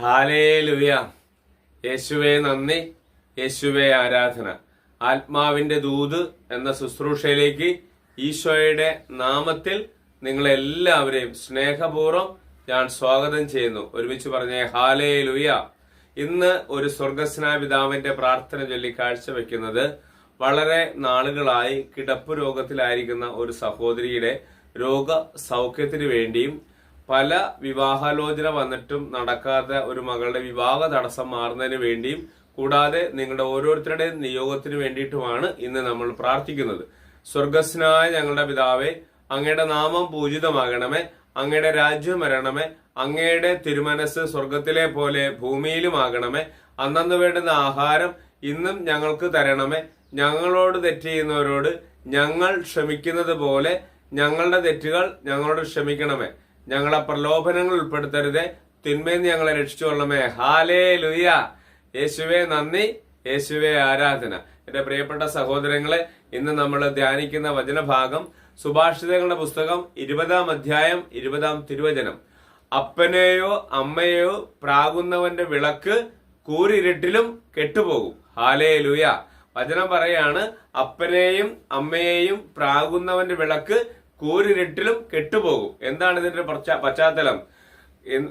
ഹാലേ ലുയ യേശുവേ നന്ദി. യേശുവെ ആരാധന. ആത്മാവിന്റെ ദൂത് എന്ന ശുശ്രൂഷയിലേക്ക് ഈശോയുടെ നാമത്തിൽ നിങ്ങളെല്ലാവരെയും സ്നേഹപൂർവം ഞാൻ സ്വാഗതം ചെയ്യുന്നു. ഒരുമിച്ച് പറഞ്ഞേ ഹാലേ ലുയ ഇന്ന് ഒരു സ്വർഗസ്നാപിതാവിന്റെ പ്രാർത്ഥന ചൊല്ലി കാഴ്ചവെക്കുന്നത് വളരെ നാളുകളായി കിടപ്പ് രോഗത്തിലായിരിക്കുന്ന ഒരു സഹോദരിയുടെ രോഗ സൗഖ്യത്തിന് വേണ്ടിയും പല വിവാഹാലോചന വന്നിട്ടും നടക്കാത്ത ഒരു മകളുടെ വിവാഹ തടസ്സം മാറുന്നതിന് വേണ്ടിയും കൂടാതെ നിങ്ങളുടെ ഓരോരുത്തരുടെയും നിയോഗത്തിന് വേണ്ടിയിട്ടുമാണ് ഇന്ന് നമ്മൾ പ്രാർത്ഥിക്കുന്നത്. സ്വർഗസ്നായ ഞങ്ങളുടെ പിതാവേ അങ്ങയുടെ നാമം പൂജിതമാകണമേ അങ്ങയുടെ രാജ്യം വരണമേ അങ്ങയുടെ തിരുമനസ് സ്വർഗത്തിലെ പോലെ ഭൂമിയിലുമാകണമേ. അന്നന്ന് വേണ്ടുന്ന ആഹാരം ഇന്നും ഞങ്ങൾക്ക് തരണമേ. ഞങ്ങളോട് തെറ്റ് ചെയ്യുന്നവരോട് ഞങ്ങൾ ക്ഷമിക്കുന്നത് പോലെ ഞങ്ങളുടെ തെറ്റുകൾ ഞങ്ങളോട് ക്ഷമിക്കണമേ. ഞങ്ങളെ പ്രലോഭനങ്ങൾ ഉൾപ്പെടുത്തരുതേ. തിന്മയിൽ ഞങ്ങളെ രക്ഷിച്ചുകൊള്ളമേ ഹാലേ ലുയ യേശുവേ നന്ദി. യേശുവേ ആരാധന. എന്റെ പ്രിയപ്പെട്ട സഹോദരങ്ങളെ ഇന്ന് നമ്മൾ ധ്യാനിക്കുന്ന വചനഭാഗം സുഭാഷിതങ്ങളുടെ പുസ്തകം ഇരുപതാം അധ്യായം ഇരുപതാം തിരുവചനം. അപ്പനെയോ അമ്മയെയോ പ്രാകുന്നവന്റെ വിളക്ക് കൂരിരുട്ടിലും കെട്ടുപോകും. ഹാലേ ലുയ വചനം പറയാണ് അപ്പനെയും അമ്മയെയും പ്രാകുന്നവന്റെ വിളക്ക് കൂരിരുട്ടിലും കെട്ടുപോകും. എന്താണ് ഇതിന്റെ പശ്ചാ- പശ്ചാത്തലം?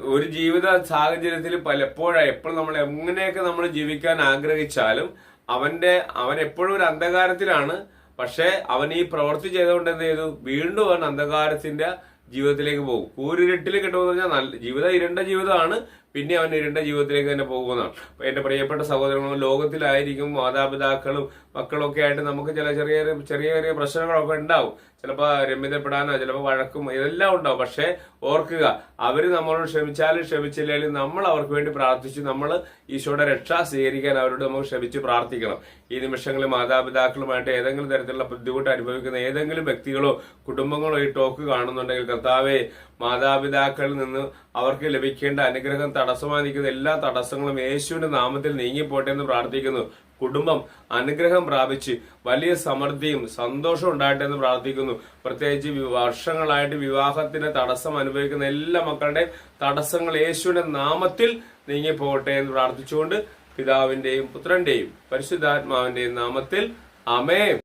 ഒരു ജീവിത സാഹചര്യത്തിൽ പലപ്പോഴും എപ്പോഴും നമ്മൾ എങ്ങനെയൊക്കെ നമ്മൾ ജീവിക്കാൻ ആഗ്രഹിച്ചാലും അവന്റെ അവൻ എപ്പോഴും ഒരു അന്ധകാരത്തിലാണ്. പക്ഷേ അവൻ ഈ പ്രവൃത്തി ചെയ്തുകൊണ്ട് എന്ത് ചെയ്തു? വീണ്ടും അവൻ അന്ധകാരത്തിന്റെ ജീവിതത്തിലേക്ക് പോകും. കൂരിരുട്ടിൽ കിട്ടുമെന്ന് പറഞ്ഞാൽ നല്ല ജീവിതം ഇരുണ്ട ജീവിതമാണ്. പിന്നെ അവൻ ഇരുണ്ട ജീവിതത്തിലേക്ക് തന്നെ പോകുന്നതാണ്. അപ്പൊ എന്റെ പ്രിയപ്പെട്ട സഹോദരങ്ങളും ലോകത്തിലായിരിക്കും മാതാപിതാക്കളും മക്കളൊക്കെ ആയിട്ട് നമുക്ക് ചില ചെറിയ ചെറിയ ചെറിയ പ്രശ്നങ്ങളൊക്കെ ഉണ്ടാവും. ചിലപ്പോൾ രമ്യതപ്പെടാനോ ചിലപ്പോൾ വഴക്കും ഇതെല്ലാം ഉണ്ടാവും. പക്ഷേ ഓർക്കുക അവർ നമ്മളോട് ക്ഷമിച്ചാലും ക്ഷമിച്ചില്ലെങ്കിലും നമ്മൾ അവർക്ക് വേണ്ടി പ്രാർത്ഥിച്ച് നമ്മൾ ഈശോയുടെ രക്ഷ സ്വീകരിക്കാൻ അവരോട് നമുക്ക് ക്ഷമിച്ച് പ്രാർത്ഥിക്കണം. ഈ നിമിഷങ്ങളിൽ മാതാപിതാക്കളുമായിട്ട് ഏതെങ്കിലും തരത്തിലുള്ള ബുദ്ധിമുട്ട് അനുഭവിക്കുന്ന ഏതെങ്കിലും വ്യക്തികളോ കുടുംബങ്ങളോ ഈ ടോക്ക് കാണുന്നുണ്ടെങ്കിൽ കർത്താവെ മാതാപിതാക്കളിൽ നിന്ന് അവർക്ക് ലഭിക്കേണ്ട അനുഗ്രഹം തടസ്സമായി നിൽക്കുന്ന എല്ലാ തടസ്സങ്ങളും യേശുവിന്റെ നാമത്തിൽ നീങ്ങിപ്പോട്ടെ എന്ന് പ്രാർത്ഥിക്കുന്നു. കുടുംബം അനുഗ്രഹം പ്രാപിച്ച് വലിയ സമൃദ്ധിയും സന്തോഷവും ഉണ്ടാകട്ടെ എന്ന് പ്രാർത്ഥിക്കുന്നു. പ്രത്യേകിച്ച് വർഷങ്ങളായിട്ട് വിവാഹത്തിന് തടസ്സം അനുഭവിക്കുന്ന എല്ലാ മക്കളുടെയും തടസ്സങ്ങൾ യേശുവിന്റെ നാമത്തിൽ നീങ്ങിപ്പോകട്ടെ എന്ന് പ്രാർത്ഥിച്ചുകൊണ്ട് പിതാവിന്റെയും പുത്രന്റെയും പരിശുദ്ധാത്മാവിന്റെയും നാമത്തിൽ അമേ